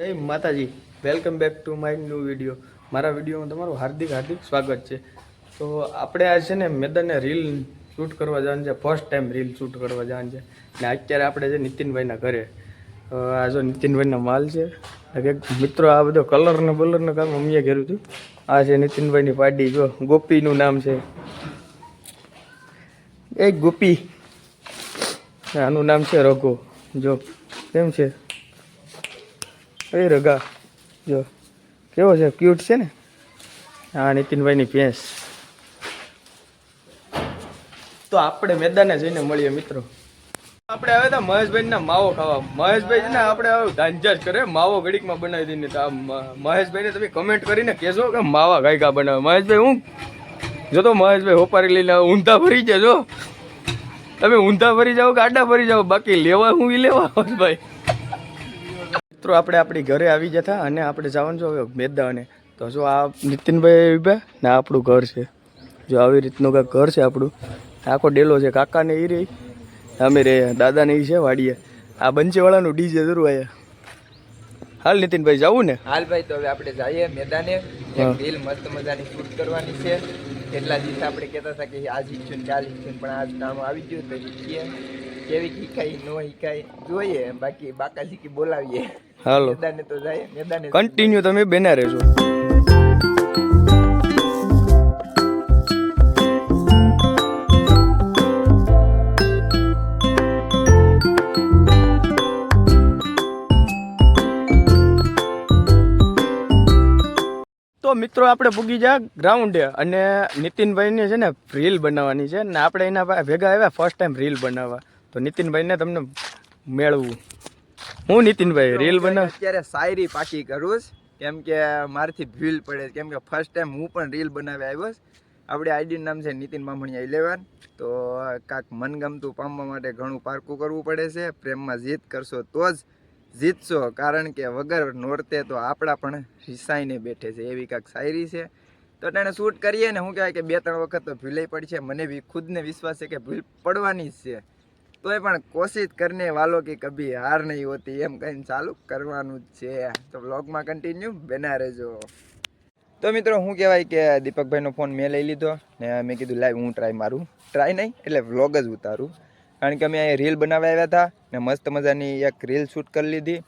જય માતાજી. Welcome back to my new video મારા વિડીયોમાં તમારું હાર્દિક હાર્દિક સ્વાગત છે. તો આપણે આ છે ને મેદાને રીલ શૂટ કરવા જવાનું છે. ફર્સ્ટ ટાઈમ રીલ શૂટ કરવા જવાનું છે. ને અત્યારે આપણે છે નીતિનભાઈના ઘરે. આ જો નીતિનભાઈના માલ છે. એક મિત્રો આ બધો કલરને બલરનું કામ મમ્મીએ કર્યું હતું. આ છે નીતિનભાઈની પાડી. જો, ગોપીનું નામ છે. એ ગોપી. આનું નામ છે રઘુ. જો, કેમ છે? એ રગા જો, કેવો છે? ક્યુટ છે ને? હા, નીતિનભાઈની ભેંસ. તો આપણે મેદાને જઈને મળીએ મિત્રો. આપણે હવે તો મહેશભાઈ માવો ખાવા. મહેશભાઈ ને આપણે હવે ગાંજા જ કરે. માવો ઘડીકમાં બનાવી દઈને તો મહેશભાઈને તમે કમેન્ટ કરીને કહેશો કે માવા ગાયકા બનાવે. મહેશભાઈ, હું? જો તો મહેશભાઈ હોપારી લઈને ઊંધા ભરી જજો તમે ઊંધા ભરી જાઓ કે આડા ભરી જાઓ? બાકી લેવા હું એ લેવા? ભાઈ મિત્રો આપણે આપણી ઘરે આવી જતા અને આપણે જવાનું જો હવે મેદાને. તો જો આ નીતિનભાઈ ઊભા ને આપણું ઘર છે. જો આવી રીતનું કાંઈક ઘર છે આપણું. આખો ડેલો છે. કાકાને એ રહી. અમે રે દાદાને એ છે વાડીએ. આ બંચીવાળાનું ડીજે જરૂર આવ્યા હાલ નીતિનભાઈ જવું ને? હાલ ભાઈ તો હવે આપણે જઈએ મેદાને. દિલ એક રીલ મસ્ત મજાની શૂટ કરવાની છે. કેટલા દિવસ આપણે કહેતા હતા કે આજ ઈચ્છું કાલ ઈચ્છું પણ આજ કામ આવી ગયું તો શીખીએ કેવી શીખાય ન શીખાય જોઈએ. બાકી બાકા શીખી બોલાવીએ. હાલો. કન્ટિન્યુ તમે બેના રહેજો. તો મિત્રો આપણે પૂગી જા ગ્રાઉન્ડે અને નીતિનભાઈને છે ને રીલ બનાવવાની છે ને આપણે એના ભેગા આવ્યા ફર્સ્ટ ટાઈમ રીલ બનાવવા. તો નીતિનભાઈને તમને મેળવું. હું નીતિનભાઈ રીલ બનાવ અત્યારે શાયરી પાકી કરું છું. કેમ કે મારથી ભીલ પડે છે. કેમ કે ફર્સ્ટ ટાઈમ હું પણ રીલ બનાવી આવ્યો છું. આપણે આઈડી નામ છે નીતિન બામણિયા ઇલેવન. તો કાંક મનગમતું પામવા માટે ઘણું પારકું કરવું પડે છે. પ્રેમમાં જીત કરશો તો જ જીતશો. કારણ કે વગર નોરતે તો આપણા પણ રિસાઈને બેઠે છે. એવી કાંક શાયરી છે. તો તેને શૂટ કરીએ ને હું કહેવાય કે બે ત્રણ વખત તો ભૂલાઈ પડશે. મને બી ખુદને વિશ્વાસ છે કે ભૂલ પડવાની જ છે. તોય પણ કોશિશ કરને વાલો કે કભી હાર નહીં હોતી, એમ કહીને ચાલુ કરવાનું છે. તો વ્લોગમાં કન્ટિન્યુ બના રહેજો. તો મિત્રો, હું કહેવાય કે દીપકભાઈનો ફોન મેં લઈ લીધો ને મેં કીધું લાઈવ હું ટ્રાય મારું. ટ્રાય નહીં, એટલે વ્લોગ જ ઉતારું. કારણ કે અમે અહીંયા રીલ બનાવવા આવ્યા હતા ને મસ્ત મજાની એક રીલ શૂટ કરી લીધી.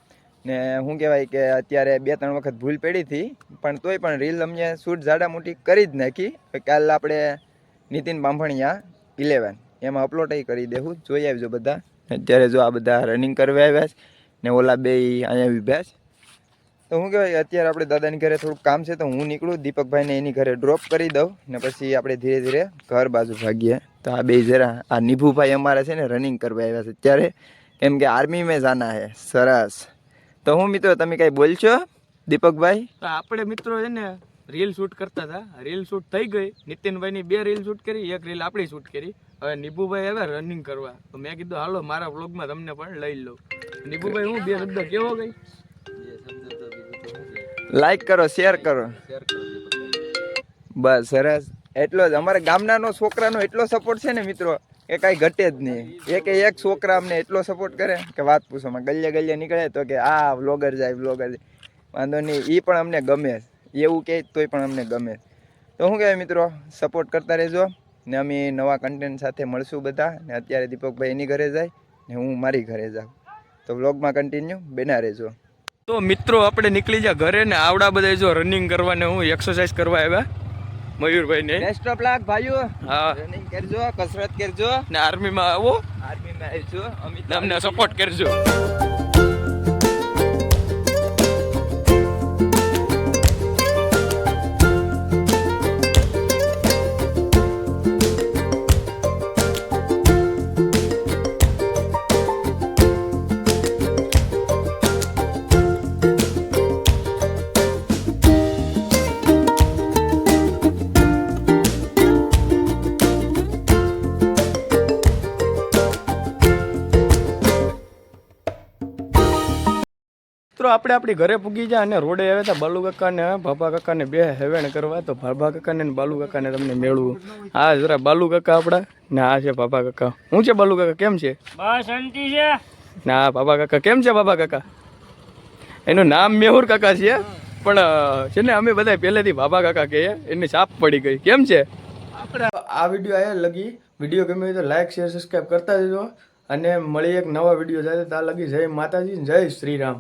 ને શું કહેવાય કે અત્યારે બે ત્રણ વખત ભૂલ પડી હતી, પણ તોય પણ રીલ અમે શૂટ જાડા મોટી કરી જ નાખી. કાલ આપણે નીતિન બાંભણિયા ઇલેવન એમાં અપલોડ કરી દેવું જોઈ આવજો બધા. અત્યારે જો આ બધા રનિંગ કરવા આવ્યા છે ને ઓલા બે અહીંયા ઉભ્યા છે. તો હું કહેવાય અત્યારે આપણે દાદાની ઘરે થોડુંક કામ છે તો હું નીકળું, દીપકભાઈને એની ઘરે ડ્રોપ કરી દઉં ને પછી આપણે ધીરે ધીરે ઘર બાજુ ભાગીએ. તો આ બે જરા, આ નિભુભાઈ અમારા છે ને રનિંગ કરવા આવ્યા છે અત્યારે. કેમ કે આર્મી મેં જાના હે સરસ. તો હું મિત્રો, તમે કાંઈ બોલશો? દીપકભાઈ? આપણે મિત્રો છે ને રીલ શૂટ કરતા હતા. રીલ શૂટ થઈ ગઈ. નીતિનભાઈની બે રીલ શૂટ કરી, એક રીલ આપણી શૂટ કરી. હવે નિભુભાઈ આવ્યા રનિંગ કરવા. તો મેં કીધું હાલો મારા વ્લોગમાં તમને પણ લઈ લઉં નિભુભાઈ હું બે શબ્દ કેવો ગઈ? લાઈક કરો શેર કરો. બસ સરસ. એટલો જ. અમારા ગામનાનો છોકરાનો એટલો સપોર્ટ છે ને મિત્રો કે કાંઈ ઘટે જ નહીં. એક એક છોકરા અમને એટલો સપોર્ટ કરે કે વાત પૂછો. ગલ્યા ગલ્યા નીકળે તો કે આ વ્લોગર જાય વ્લોગર જાય વાંધો નહીં એ પણ અમને ગમે એવું કહે તોય પણ અમને ગમે તો શું કહેવાય મિત્રો સપોર્ટ કરતા રહેજો. ને અમે નવા કન્ટેન્ટ સાથે મળશું બધા. ને અત્યારે દીપકભાઈ એની ઘરે જાય ને હું મારી ઘરે જાઉં. તો વ્લોગમાં કન્ટિન્યુ બેના રહેજો. તો મિત્રો આપણે નીકળી જા ઘરે ને આવડા બધા જો રનિંગ કરવા ને હું એક્સરસાઇઝ કરવા આવ્યા. મયુરભાઈ ને બેસ્ટ ઓફ લક ભાઈઓ. હા. રનિંગ કરજો કસરત કરજો. ને આર્મીમાં આવો. આર્મીમાં આવજો અમિત તમને સપોર્ટ કરજો. મિત્રો આપણે આપણી ઘરે પૂગી જાય અને રોડે આવ્યા હતા બાલુ કાકાને ભાભા કાકાને બે હેવેણ કરવા તો ભાભા કાકાને ને બાલુ કાકાને તમને મેળવું. આ જરા બાલુ કાકા આપણા? ને આ છે ભાભા કાકા. હું છે બાલુ કાકા? કેમ છે? બસ શાંતિ છે. ને ભાભા કાકા કેમ છે ભાભા કાકા? એનું નામ મેહુર કાકા છે પણ છે ને અમે બધા પહેલેથી ભાભા કાકા કહીએ એની છાપ પડી ગઈ. કેમ છે? આપણે આ વીડિયો આવ્યા લગી. વીડિયો ગમે તો લાઈક શેર સબસ્ક્રાઈબ કરતા જજો. અને મળી એક નવા વીડિયો સાથે. ત્યાં લગી જય માતાજી જય શ્રી રામ